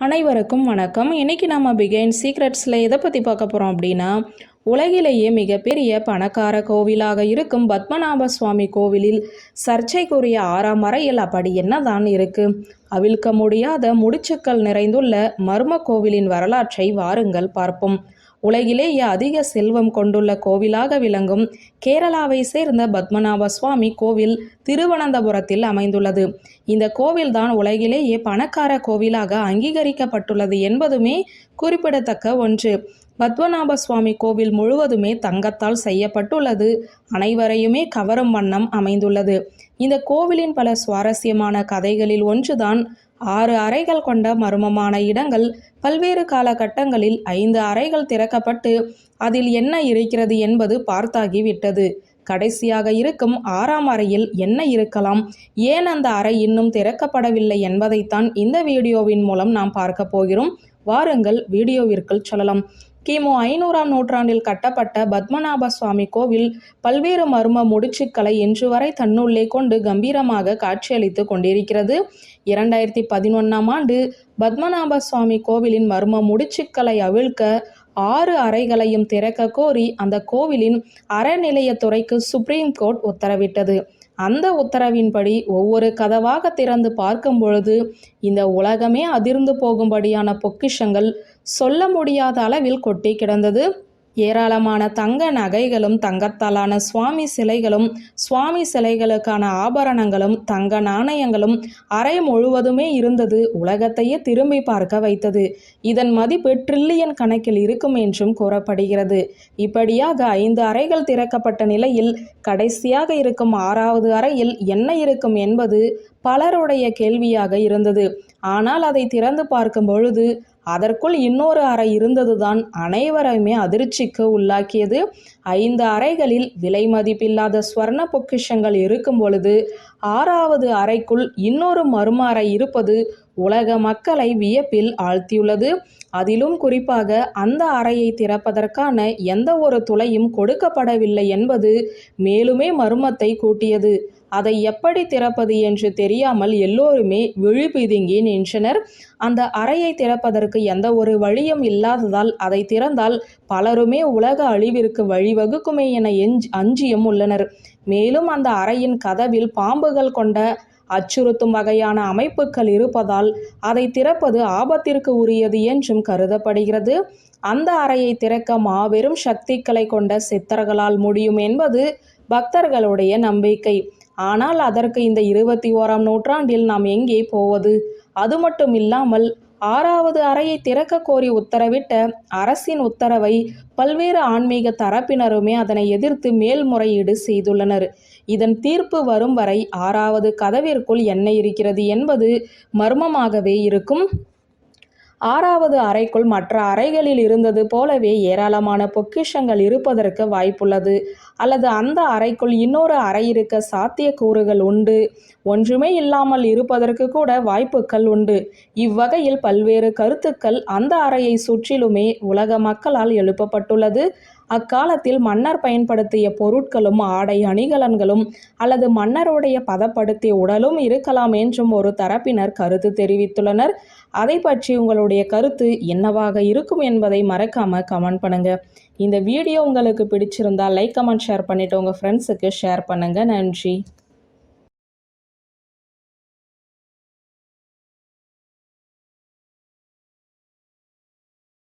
அனைவருக்கும் வணக்கம். இன்னைக்கு நம்ம பிகைன் சீக்ரெட்ஸில் எதை பற்றி பார்க்க போகிறோம் அப்படின்னா உலகிலேயே மிகப்பெரிய பணக்கார கோவிலாக இருக்கும் பத்மநாப சுவாமி கோவிலில் சர்ச்சைக்குரிய ஆறாம் அறையில் அப்படி என்னதான் இருக்கு? அவிழ்க்க முடியாத முடிச்சுக்கள் நிறைந்துள்ள மர்ம கோவிலின் வரலாற்றை வாருங்கள் பார்ப்போம். உலகிலேயே அதிக செல்வம் கொண்டுள்ள கோவிலாக விளங்கும் கேரளாவை சேர்ந்த பத்மநாப சுவாமி கோவில் திருவனந்தபுரத்தில் அமைந்துள்ளது. இந்த கோவில்தான் உலகிலேயே பணக்கார கோவிலாக அங்கீகரிக்கப்பட்டுள்ளது என்பதுமே குறிப்பிடத்தக்க ஒன்று. பத்மநாப சுவாமி கோவில் முழுவதுமே தங்கத்தால் செய்யப்பட்டுள்ளது. அனைவரையுமே கவரும் வண்ணம் அமைந்துள்ளது. இந்த கோவிலின் பல சுவாரஸ்யமான கதைகளில் ஒன்றுதான். ஆறு அறைகள் கொண்ட மர்மமான இடங்கள் பல்வேறு காலகட்டங்களில் ஐந்து அறைகள் திறக்கப்பட்டு அதில் என்ன இருக்கிறது என்பது பார்த்தாகிவிட்டது. கடைசியாக இருக்கும் ஆறாம் அறையில் என்ன இருக்கலாம்? ஏன் அந்த அறை இன்னும் திறக்கப்படவில்லை என்பதைத்தான் இந்த வீடியோவின் மூலம் நாம் பார்க்க போகிறோம். வாருங்கள் வீடியோவிற்குள் சொல்லலாம். கிமு ஐநூறாம் நூற்றாண்டில் கட்டப்பட்ட பத்மநாப சுவாமி கோவில் பல்வேறு மர்ம முடிச்சுக்களை இன்று வரை தன்னுள்ளே கொண்டு கம்பீரமாக காட்சியளித்து கொண்டிருக்கிறது. இரண்டாயிரத்தி பதினொன்னாம் ஆண்டு பத்மநாப சுவாமி கோவிலின் மர்ம முடிச்சுக்களை அவிழ்க்க ஆறு அறைகளையும் திறக்க கோரி அந்த கோவிலின் அறநிலையத்துறைக்கு சுப்ரீம் கோர்ட் உத்தரவிட்டது. அந்த உத்தரவின்படி ஒவ்வொரு கதவாக திறந்து பார்க்கும் பொழுது இந்த உலகமே அதிர்ந்து போகும்படியான பொக்கிஷங்கள் சொல்ல முடியாத அளவில் கொட்டி கிடந்தது. ஏராளமான தங்க நகைகளும் தங்கத்தாலான சுவாமி சிலைகளும் சுவாமி சிலைகளுக்கான ஆபரணங்களும் தங்க நாணயங்களும் அறை முழுவதுமே இருந்தது உலகத்தையே திரும்பி பார்க்க வைத்தது. இதன் மதிப்பு ட்ரில்லியன் கணக்கில் இருக்கும் என்றும் கூறப்படுகிறது. இப்படியாக ஐந்து அறைகள் திறக்கப்பட்ட நிலையில் கடைசியாக இருக்கும் ஆறாவது அறையில் என்ன இருக்கும் என்பது பலருடைய கேள்வியாக இருந்தது. ஆனால் அதை திறந்து பார்க்கும் பொழுது அதற்குள் இன்னொரு அறை இருந்ததுதான். அனைவரையுமே அதிர்ச்சிக்கு உள்ளாக்கியது. ஐந்து அறைகளில் விலை மதிப்பில்லாத ஸ்வர்ண பொக்கிஷங்கள் இருக்கும் பொழுது ஆறாவது அறைக்குள் இன்னொரு மர்ம அறை இருப்பது உலக மக்களை வியப்பில் ஆழ்த்தியுள்ளது. அதிலும் குறிப்பாக அந்த அறையை திறப்பதற்கான எந்த ஒரு துளையும் கொடுக்கப்படவில்லை என்பது மேலுமே மர்மத்தை கூட்டியது. அதை எப்படி திறப்பது என்று தெரியாமல் எல்லோருமே விழிபிதுங்கி நின்றனர். அந்த அறையை திறப்பதற்கு எந்த ஒரு வழியும் இல்லாததால் அதை திறந்தால் பலருமே உலக அழிவிற்கு வழிவகுக்குமே என எஞ்சி அஞ்சியும் உள்ளனர். மேலும் அந்த அறையின் கதவில் பாம்புகள் கொண்ட அச்சுறுத்தும் வகையான அமைப்புகள் இருப்பதால் அதை திறப்பது ஆபத்திற்கு உரியது என்றும் கருதப்படுகிறது. அந்த அறையை திறக்க மாபெரும் சக்திகளை கொண்ட சித்தர்களால் முடியும் என்பது பக்தர்களுடைய நம்பிக்கை. ஆனால் அதற்கு இந்த இருபத்தி ஓராம் நூற்றாண்டில் நாம் எங்கே போவது? அது மட்டும் இல்லாமல் ஆறாவது அறையை திறக்க கோரி உத்தரவிட்ட அரசின் உத்தரவை பல்வேறு ஆன்மீக தரப்பினருமே அதனை எதிர்த்து மேல்முறையீடு செய்துள்ளனர். இதன் தீர்ப்பு வரும் வரை ஆறாவது கதவிற்குள் என்ன இருக்கிறது என்பது மர்மமாகவே இருக்கும். ஆறாவது அறைக்குள் மற்ற அறைகளில் இருந்தது போலவே ஏராளமான பொக்கிஷங்கள் இருப்பதற்கு வாய்ப்புள்ளது. அல்லது அந்த அறைக்குள் இன்னொரு அறை இருக்க சாத்தியக்கூறுகள் உண்டு. ஒன்றுமே இல்லாமல் இருப்பதற்கு கூட வாய்ப்புகள் உண்டு. இவ்வகையில் பல்வேறு கருத்துக்கள் அந்த அறையை சுற்றிலுமே உலக மக்களால் எழுப்பப்பட்டுள்ளது. அக்காலத்தில் மன்னர் பயன்படுத்திய பொருட்களும் ஆடை அணிகலன்களும் அல்லது மன்னருடைய பதப்படுத்திய உடலும் இருக்கலாம் என்றும் ஒரு தரப்பினர் கருத்து தெரிவித்துள்ளனர். அதை பற்றி உங்களுடைய கருத்து என்னவாக இருக்கும் என்பதை மறக்காம கமெண்ட் பண்ணுங்க. இந்த வீடியோ உங்களுக்கு பிடிச்சிருந்தா லைக் கமெண்ட் ஷேர் பண்ணிட்டு உங்கள் ஃப்ரெண்ட்ஸுக்கு ஷேர் பண்ணுங்க. நன்றி.